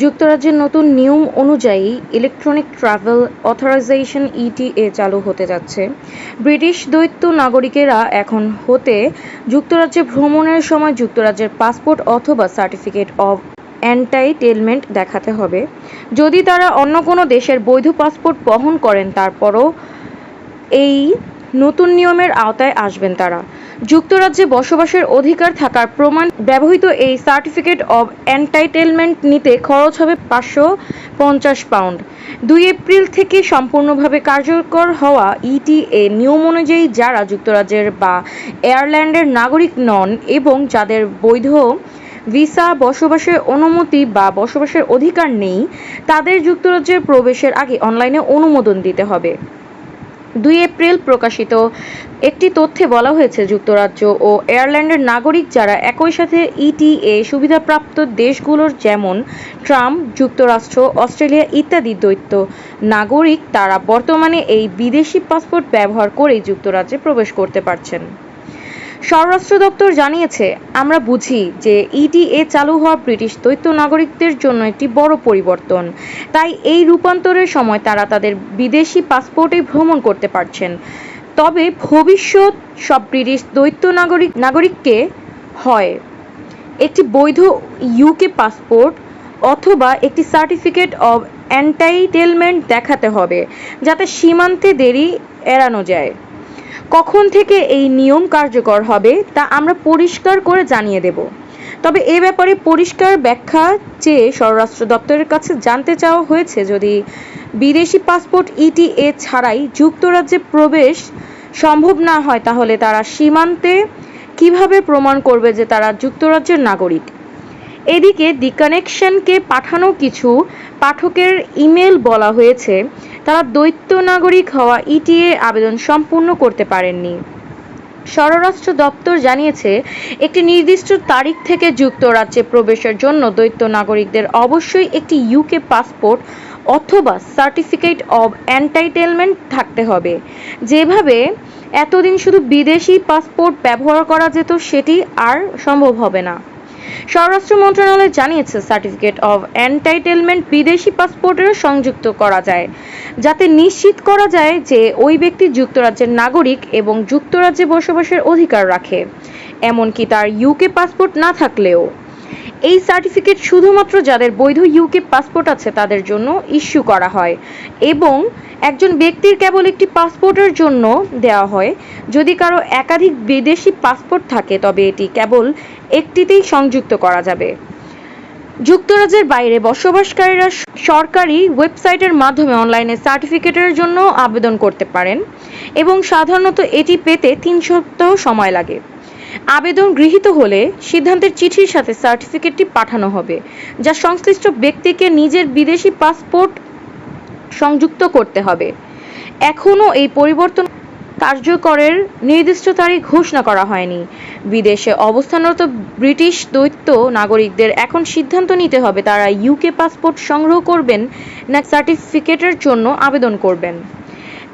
যুক্তরাজ্যের নতুন নিয়ম অনুযায়ী ইলেকট্রনিক ট্রাভেল অথরাইজেশন ইটিএ চালু হতে যাচ্ছে। ব্রিটিশ দ্বৈত নাগরিকেরা এখন হতে যুক্তরাজ্যে ভ্রমণের সময় যুক্তরাজ্যের পাসপোর্ট অথবা সার্টিফিকেট অব এন্টাইটেলমেন্ট দেখাতে হবে। যদি তারা অন্য কোনো দেশের বৈধ পাসপোর্ট বহন করেন, তারপরও এই নতুন নিয়মের আওতায় আসবেন তারা। যুক্তরাজ্যে বসবাসের অধিকার থাকার প্রমাণ ব্যবহৃত এই সার্টিফিকেট অব এন্টাইটেলমেন্ট নিতে খরচ হবে পাঁচশো পঞ্চাশ পাউন্ড। দুই এপ্রিল থেকে সম্পূর্ণভাবে কার্যকর হওয়া ইটিএ নিয়ম অনুযায়ী যারা যুক্তরাজ্যের বা এয়ারল্যান্ডের নাগরিক নন এবং যাদের বৈধ ভিসা, বসবাসের অনুমতি বা বসবাসের অধিকার নেই, তাদের যুক্তরাজ্যের প্রবেশের আগে অনলাইনে অনুমোদন দিতে হবে। দুই এপ্রিল প্রকাশিত। একটি তথ্যে বলা হয়েছে, যুক্তরাজ্য ও এয়ারল্যান্ডের নাগরিক যারা একই সাথে ইটিএ সুবিধাপ্রাপ্ত দেশগুলোর যেমন ট্রাম্প, যুক্তরাষ্ট্র, অস্ট্রেলিয়া ইত্যাদি দ্বৈত নাগরিক, তারা বর্তমানে এই বিদেশি পাসপোর্ট ব্যবহার করেই যুক্তরাজ্যে প্রবেশ করতে পারছেন। স্বরাষ্ট্র দপ্তর জানিয়েছে, আমরা বুঝি যে ইটিএ চালু হওয়া ব্রিটিশ দ্বৈত নাগরিকদের জন্য একটি বড় পরিবর্তন। তাই এই রূপান্তরের সময় তারা তাদের বিদেশি পাসপোর্টে ভ্রমণ করতে পারছেন। তবে ভবিষ্যৎ সব ব্রিটিশ দ্বৈত নাগরিক, নাগরিককে হয় একটি বৈধ ইউকে পাসপোর্ট অথবা একটি সার্টিফিকেট অব অ্যান্টাইটেলমেন্ট দেখাতে হবে, যাতে সীমান্তে দেরি এড়ানো যায়। কখন থেকে এই নিয়ম কার্যকর হবে তা আমরা পরিষ্কার করে জানিয়ে দেব। তবে এ ব্যাপারে পরিষ্কার ব্যাখ্যা চেয়ে স্বরাষ্ট্র দপ্তরের কাছে জানতে চাওয়া হয়েছে যদি বিদেশি পাসপোর্ট ইটিএ ছাড়াই যুক্তরাজ্যে প্রবেশ সম্ভব না হয়, তাহলে তারা সীমান্তে কীভাবে প্রমাণ করবে যে তারা যুক্তরাজ্যের নাগরিক? এদিকে দি কানেকশনকে পাঠানো কিছু পাঠকের ইমেল বলা হয়েছে তারা দ্বৈত নাগরিক হওয়া ইটিএ আবেদন সম্পূর্ণ করতে পারেননি। স্বরাষ্ট্র দপ্তর জানিয়েছে, একটি নির্দিষ্ট তারিখ থেকে যুক্তরাজ্যে প্রবেশের জন্য দ্বৈত নাগরিকদের অবশ্যই একটি ইউকে পাসপোর্ট অথবা সার্টিফিকেট অব এন্টাইটেলমেন্ট থাকতে হবে। যেভাবে এতদিন শুধু বিদেশি পাসপোর্ট ব্যবহার করা যেত, সেটি আর সম্ভব হবে না। স্বরাষ্ট্র মন্ত্রণালয় জানিয়েছে, সার্টিফিকেট অব এন্টাইটেলমেন্ট বিদেশি পাসপোর্টেরও সংযুক্ত করা যায়। যাতে নিশ্চিত করা যায় যে ওই ব্যক্তি যুক্তরাজ্যের নাগরিক এবং যুক্তরাজ্যে বসবাসের অধিকার রাখে। এমনকি তার ইউকে পাসপোর্ট না থাকলেও। এই সার্টিফিকেট শুধুমাত্র যাদের বৈধ ইউকে পাসপোর্ট আছে তাদের জন্য ইস্যু করা হয়। এবং একজন ব্যক্তির কেবল একটি পাসপোর্টের জন্য দেওয়া হয়। যদি কারও একাধিক বিদেশি পাসপোর্ট থাকে, তবে এটি কেবল একটিতেই সংযুক্ত করা যাবে। যুক্তরাজ্যের বাইরে বসবাসকারীরা সরকারি ওয়েবসাইটের মাধ্যমে অনলাইনে সার্টিফিকেটের জন্য আবেদন করতে পারেন এবং সাধারণত এটি পেতে তিন সপ্তাহ সময় লাগে। আবেদন গৃহীত হলে সিদ্ধান্তের চিঠির সাথে সার্টিফিকেটটি পাঠানো হবে, যা সংশ্লিষ্ট ব্যক্তিকে নিজের বিদেশি পাসপোর্ট সংযুক্ত করতে হবে। এখনও এই পরিবর্তন কার্যকরের নির্দিষ্ট তারিখ ঘোষণা করা হয়নি। বিদেশে অবস্থানরত ব্রিটিশ দ্বৈত নাগরিকদের এখন সিদ্ধান্ত নিতে হবে, তারা ইউকে পাসপোর্ট সংগ্রহ করবেন না সার্টিফিকেটের জন্য আবেদন করবেন।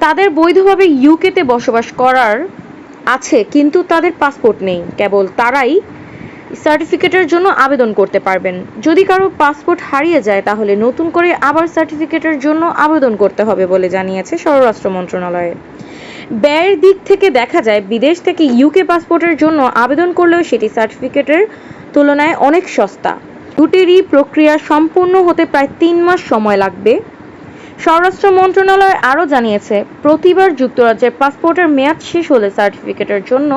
তাদের বৈধভাবে ইউকেতে বসবাস করার আছে, কিন্তু তাদের পাসপোর্ট নেই। কেবল তারাই সার্টিফিকেটের জন্য আবেদন করতে পারবেন। যদি কারও পাসপোর্ট হারিয়ে যায়, তাহলে নতুন করে আবার সার্টিফিকেটের জন্য আবেদন করতে হবে বলে জানিয়েছে স্বরাষ্ট্র মন্ত্রণালয়। ব্যয়ের দিক থেকে দেখা যায়, বিদেশ থেকে ইউকে পাসপোর্টের জন্য আবেদন করলেও সেটি সার্টিফিকেটের তুলনায় অনেক সস্তা। দুটিরই প্রক্রিয়া সম্পূর্ণ হতে প্রায় তিন মাস সময় লাগবে। স্বরাষ্ট্র মন্ত্রণালয় আরও জানিয়েছে, প্রতিবার যুক্তরাজ্যের পাসপোর্টের মেয়াদ শেষ হলে সার্টিফিকেটের জন্য,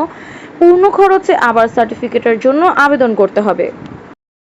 পূর্ণ খরচে আবার সার্টিফিকেটের জন্য আবেদন করতে হবে।